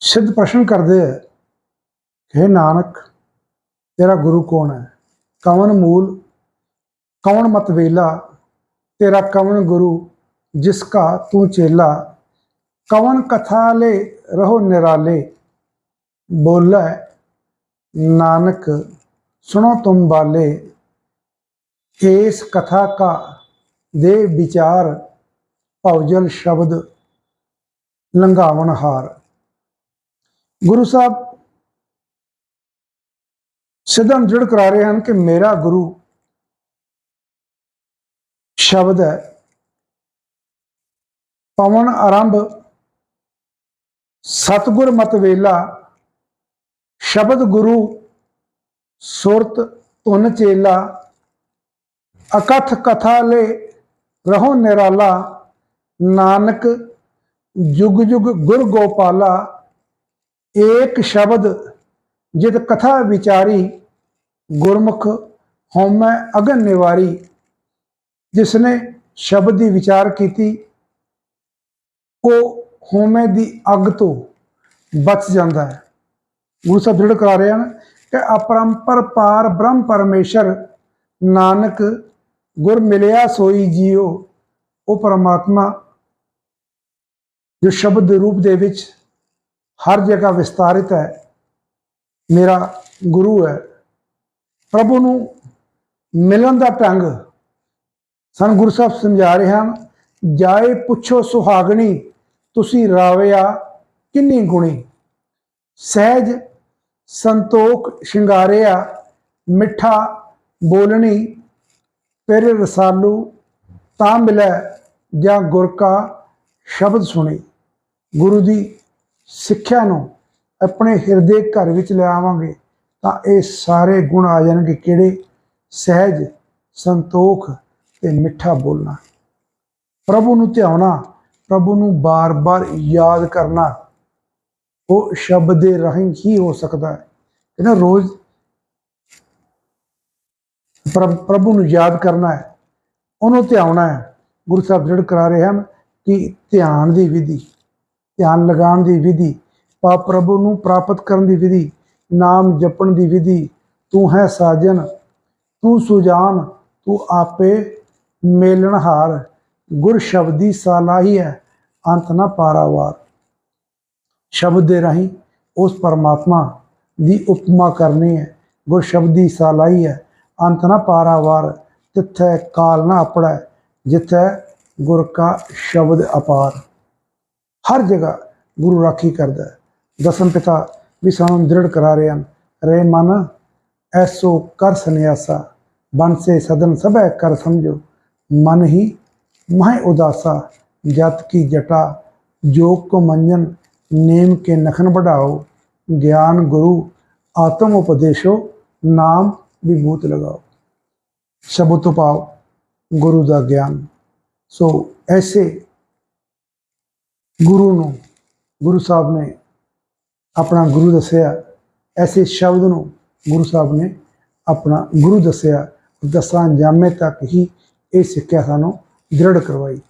ਸਿੱਧ ਪ੍ਰਸ਼ਨ ਕਰਦੇ ਹੈ ਕਿ ਨਾਨਕ, ਤੇਰਾ ਗੁਰੂ ਕੌਣ ਹੈ? ਕਵਨ ਮੂਲ ਕੌਣ ਮਤਵੇਲਾ ਤੇਰਾ ਕਵਨ ਗੁਰੂ ਜਿਸ ਕਾ ਤੂੰ ਚੇਲਾ? ਕਵਨ ਕਥਾ ਲੈ ਰਹੋ ਨਿਰਾਲੇ? ਬੋਲੇ, ਨਾਨਕ, ਸੁਣੋ ਤੁਮ ਬਾਲੇ। ਇਸ ਕਥਾ ਕਾ ਦੇ ਵਿਚਾਰ, ਭਵਜਲ ਸ਼ਬਦ ਲੰਘਾਵਣ ਹਾਰ। ਗੁਰੂ ਸਾਹਿਬ ਸਿੱਧਮ ਜੁੜ ਕਰਾ ਰਹੇ ਹਨ ਕਿ ਮੇਰਾ ਗੁਰੂ ਸ਼ਬਦ ਹੈ। ਪਵਨ ਆਰੰਭ ਸਤਗੁਰ ਮਤ ਵੇਲਾ ਸ਼ਬਦ ਗੁਰੂ ਸੁਰਤ ਧੁਨ ਚੇਲਾ ਅਕਥ ਕਥਾ ਲੈ ਰਹੋ ਨਿਰਾਲਾ ਨਾਨਕ ਜੁਗ ਜੁਗ ਗੁਰ ਗੋਪਾਲਾ ਏਕ ਸ਼ਬਦ ਜਿਤ ਕਥਾ ਵਿਚਾਰੀ ਗੁਰਮੁਖ ਹਉਮੈ ਅਗਨ ਨਿਵਾਰੀ, ਜਿਸਨੇ ਸ਼ਬਦ ਦੀ ਵਿਚਾਰ ਕੀਤੀ, ਉਹ ਹਉਮੈ ਦੀ ਅੱਗ ਤੋਂ ਬਚ ਜਾਂਦਾ ਹੈ। ਗੁਰੂ ਸਾਹਿਬ ਦ੍ਰਿੜ ਕਰਾ ਰਹੇ ਹਨ ਕਿ ਅਪਰੰਪਰ ਪਾਰ ਬ੍ਰਹਮ ਪਰਮੇਸ਼ਰ ਨਾਨਕ ਗੁਰ ਮਿਲਿਆ ਸੋਈ ਜੀਓ ਉਹ ਪਰਮਾਤਮਾ ਜੋ ਸ਼ਬਦ ਰੂਪ ਦੇ ਵਿੱਚ ਹਰ ਜਗ੍ਹਾ ਵਿਸਤਾਰਿਤ ਹੈ, ਮੇਰਾ ਗੁਰੂ ਹੈ। ਪ੍ਰਭੂ ਨੂੰ ਮਿਲਣ ਦਾ ਢੰਗ ਸਾਨੂੰ ਗੁਰੂ ਸਾਹਿਬ ਸਮਝਾ ਰਹੇ ਹਨ, ਜਾਏ ਪੁੱਛੋ ਸੁਹਾਗਣੀ, ਤੁਸੀਂ ਰਾਵਿਆ ਕਿੰਨੀ ਗੁਣੀ? ਸਹਿਜ, ਸੰਤੋਖ, ਸ਼ਿੰਗਾਰਿਆ, ਮਿੱਠਾ, ਬੋਲਣੀ ਤੇਰੇ ਰਸਾਲੂ, ਤਾਂ ਮਿਲੈ ਜਾਂ ਗੁਰ ਕਾ ਸ਼ਬਦ ਸੁਣੀ। ਗੁਰੂ ਦੀ ਸਿੱਖਿਆ ਨੂੰ ਆਪਣੇ ਹਿਰਦੇ ਘਰ ਵਿੱਚ ਲਿਆਵਾਂਗੇ ਤਾਂ ਇਹ ਸਾਰੇ ਗੁਣ ਆ ਜਾਣਗੇ। ਕਿਹੜੇ? ਸਹਿਜ, ਸੰਤੋਖ ਤੇ ਮਿੱਠਾ ਬੋਲਣਾ। ਪ੍ਰਭੂ ਨੂੰ ਧਿਆਉਣਾ, ਪ੍ਰਭੂ ਨੂੰ ਬਾਰ-ਬਾਰ ਯਾਦ ਕਰਨਾ, ਉਹ ਸ਼ਬਦ ਦੇ ਰਾਹੀਂ ਹੀ ਹੋ ਸਕਦਾ ਹੈ। ਇਹਨਾਂ ਰੋਜ਼ ਪ੍ਰਭ- ਪ੍ਰਭੂ ਨੂੰ ਯਾਦ ਕਰਨਾ ਹੈ, ਉਹਨੂੰ ਧਿਆਉਣਾ ਹੈ। ਗੁਰੂ ਸਾਹਿਬ ਦ੍ਰਿੜ ਕਰਾ ਰਹੇ ਹਨ ਕਿ ਧਿਆਨ ਦੀ ਵਿਧੀ ਧਿਆਨ ਲਗਾਉਣ ਦੀ ਵਿਧੀ ਪਾ ਪ੍ਰਭੂ ਨੂੰ ਪ੍ਰਾਪਤ ਕਰਨ ਦੀ ਵਿਧੀ, ਨਾਮ ਜਪਣ ਦੀ ਵਿਧੀ, ਤੂੰ ਹੈ ਸਾਜਨ, ਤੂੰ ਸੁਜਾਨ, ਤੂੰ ਆਪੇ ਮੇਲਣਹਾਰ, ਗੁਰ ਸ਼ਬਦੀ ਸਾਲਾਹੀ ਹੈ, ਅੰਤ ਨਾ ਪਾਰਾਵਾਰ। ਸ਼ਬਦ ਦੇ ਰਾਹੀਂ ਉਸ ਪਰਮਾਤਮਾ ਦੀ ਉਪਮਾ ਕਰਨੀ ਹੈ, ਗੁਰ ਸ਼ਬਦੀ ਸਾਲਾਹੀ ਹੈ, ਅੰਤ ਨਾ ਪਾਰਾਵਾਰ ਤਿੱਥੇ ਕਾਲ ਨਾ ਆਪੜੈ ਜਿੱਥੇ ਗੁਰ ਕਾ ਸ਼ਬਦ ਅਪਾਰ। ਹਰ ਜਗ੍ਹਾ ਗੁਰੂ ਰਾਖੀ ਕਰਦਾ ਦਸਮ ਪਿਤਾ ਵੀ ਸਾਨੂੰ ਦ੍ਰਿੜ ਕਰਾ ਰਹੇ ਹਨ। ਰੇ ਮਨ, ਐਸੋ ਕਰ ਸੰਿਆਸਾ ਬਨ ਸੇ ਸਦਨ ਸਭੈ ਕਰ ਸਮਝੋ। ਮਨ ਹੀ ਮਹਿ ਉਦਾਸਾ, ਜਤ ਕੀ ਜਟਾ, ਜੋਗ ਕੋ ਮੰਜਨ, ਨੇਮ ਕੇ ਨਖਨ ਬੜਾਓ ਗਿਆਨ ਗੁਰੂ, ਆਤਮ ਉਪਦੇਸ਼ੋ, ਨਾਮ ਵਿਭੂਤ ਲਗਾਓ। ਸ਼ਬਦ ਤੋਂ ਪਾਓ ਗੁਰੂ ਦਾ ਗਿਆਨ। ਸੋ ਐਸੇ ਗੁਰੂ ਨੂੰ, ਗੁਰੂ ਸਾਹਿਬ ਨੇ ਆਪਣਾ ਗੁਰੂ ਦੱਸਿਆ। ਐਸੇ ਸ਼ਬਦ ਨੂੰ ਗੁਰੂ ਸਾਹਿਬ ਨੇ ਆਪਣਾ ਗੁਰੂ ਦੱਸਿਆ। ਦਸਾਂ ਜਾਮੇ ਤੱਕ ਹੀ ਇਹ ਸਿੱਖਿਆ ਸਾਨੂੰ ਦ੍ਰਿੜ ਕਰਵਾਈ।